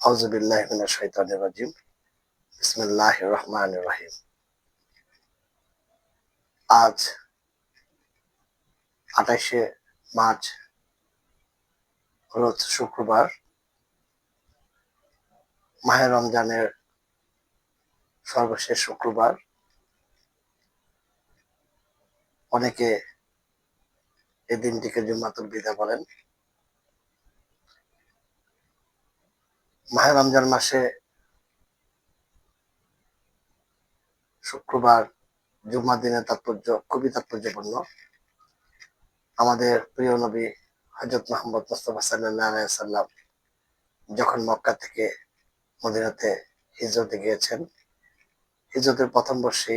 আউজুবিল্লাহ মিনাশ শাইতানির রাজিম। বিসমিল্লাহির রহমানির রহিম। আজ আঠাশে মার্চ রোজ শুক্রবার, মাহে রমজানের সর্বশেষ শুক্রবার। অনেকে এই দিনটিকে জুম্মাতুল বিদা বলেন। মাহে রমজান মাসে শুক্রবার জুম্মার দিনের তাৎপর্য, খুবই তাৎপর্যপূর্ণ। আমাদের প্রিয় নবী হজরত মোহাম্মদ মুস্তফা সাল্লাহ সাল্লাম যখন মক্কা থেকে মদিনাতে হিজরতে গিয়েছেন, হিজরতের প্রথম বর্ষে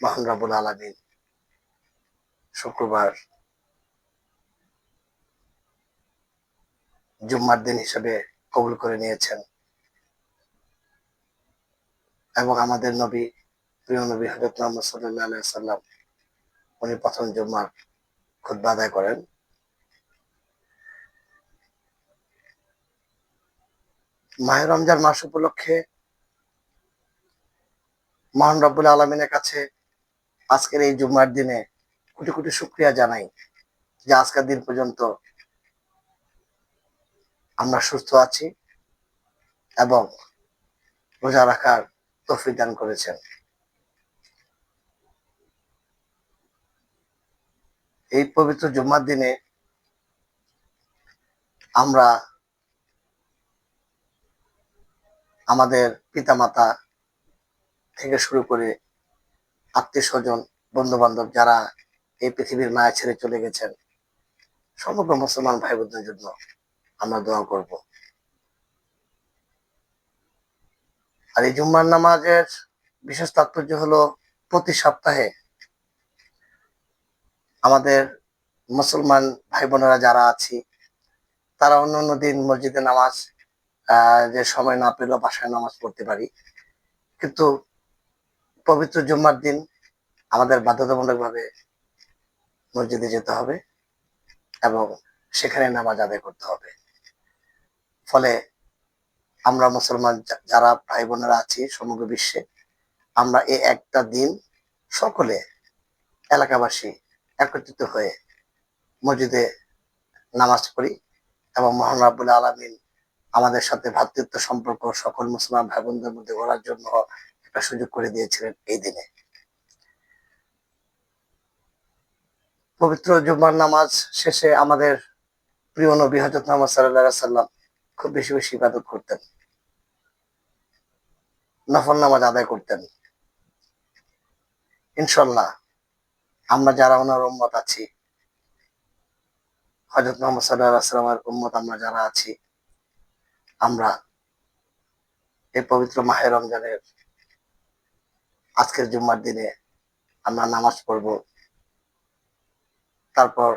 মহান রাবুল আলমিন শুক্রবার জুম্মার দিন হিসেবে কবুল করে নিয়েছেন। এবং আমাদের নবী, প্রিয় নবী হজরত মোহাম্মদ সাল্লাহ সাল্লাম উনি প্রথম জুম্মার খুদ্া আদায় করেন। মাহের রমজান মাস উপলক্ষে মহান রব্বুল আলমিনের কাছে আজকের এই জুম্মার দিনে কোটি কোটি শুক্রিয়া জানাই যে আজকের দিন পর্যন্ত আমরা সুস্থ আছি এবং রোজা রাখার তফিক দান করেছেন। এই পবিত্র জুম্মার দিনে আমরা আমাদের পিতামাতা থেকে শুরু করে আত্মীয় স্বজন বন্ধু বান্ধব যারা এই পৃথিবীর মায়া ছেড়ে চলে গেছেন, সমগ্র মুসলমান ভাই বোনদের জন্য আমরা দোয়া করব। আর এই জুম্মার নামাজের বিশেষ তাৎপর্য হলো প্রতি সপ্তাহে আমাদের মুসলমান ভাই বোনেরা যারা আছি, তারা অন্য অন্য দিন মসজিদে নামাজ যে সময় না পেলেও বাসায় নামাজ পড়তে পারি। কিন্তু পবিত্র জুম্মার দিন আমাদের বাধ্যতামূলক ভাবে মসজিদে যেতে হবে এবং সেখানে নামাজ আদায় করতে হবে। ফলে আমরা মুসলমান যারা ভাই বোনেরা আছি সমগ্র বিশ্বে, আমরা এই একটা দিন সকলে এলাকাবাসী একত্রিত হয়ে মসজিদে নামাজ পড়ি এবং মহান রাবুল আলমিন আমাদের সাথে ভ্রাতৃত্ব সম্পর্ক সকল মুসলমান ভাই বোনদের মধ্যে গড়ার জন্য একটা সুযোগ করে দিয়েছিলেন এই দিনে। পবিত্র জুম্মার নামাজ শেষে আমাদের প্রিয় নবী হজরত মোহাম্মদ সাল্লাহ সাল্লাম খুব বেশি বেশি ইবাদত করতেন। নফল নামাজ আদায় করতেন। ইনশাল্লাহ, আমরা যারা ওনার উম্মত আছি হজরত মোহাম্মদ সাল্লাহ সাল্লামের উম্মত আমরা যারা আছি, আমরা এই পবিত্র মাহের রমজানের আজকের জুম্মার দিনে আমরা নামাজ পড়ব। তারপর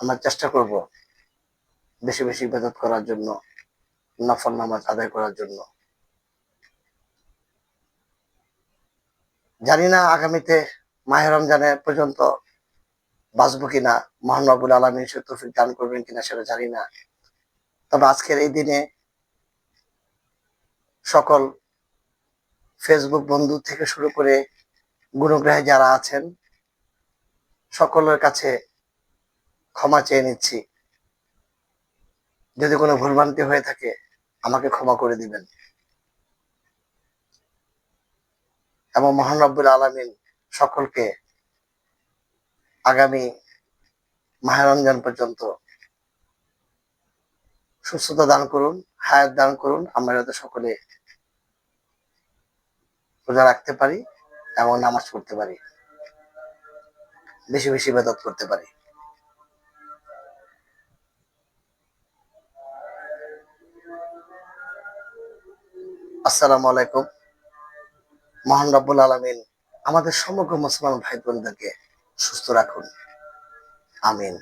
আমরা চেষ্টা করব বেশি বেশি ইবাদত করার জন্য, নফল নামাজ আদায় করার জন্য। জানি না আগামীতে মাহের রমজানে পর্যন্ত বাঁচবো কিনা মহানবাবুল আলমী সে তৌফিক দান করবেন কিনা সেটা জানি না। তবে আজকের এই দিনে সকল ফেসবুক বন্ধু থেকে শুরু করে গুণগ্রাহে যারা আছেন, সকলের কাছে ক্ষমা চেয়ে নিচ্ছি। যদি কোনো ভুলভ্রান্তি হয়ে থাকে, আমাকে ক্ষমা করে দিবেন। এবং মহান রব্বুল আলমিন সকলকে আগামী মাহেরঞ্জন পর্যন্ত সুস্থতা দান করুন, হায়াত দান করুন, আমরা যাতে সকলে রোজা রাখতে পারি এবং নামাজ পড়তে পারি, বেশি বেশি বেদত করতে পারি। আসসালামু আলাইকুম। মহান রব্বুল আলমিন আমাদের সমগ্র মুসলমান ভাই বোনদেরকে সুস্থ রাখুন। আমিন।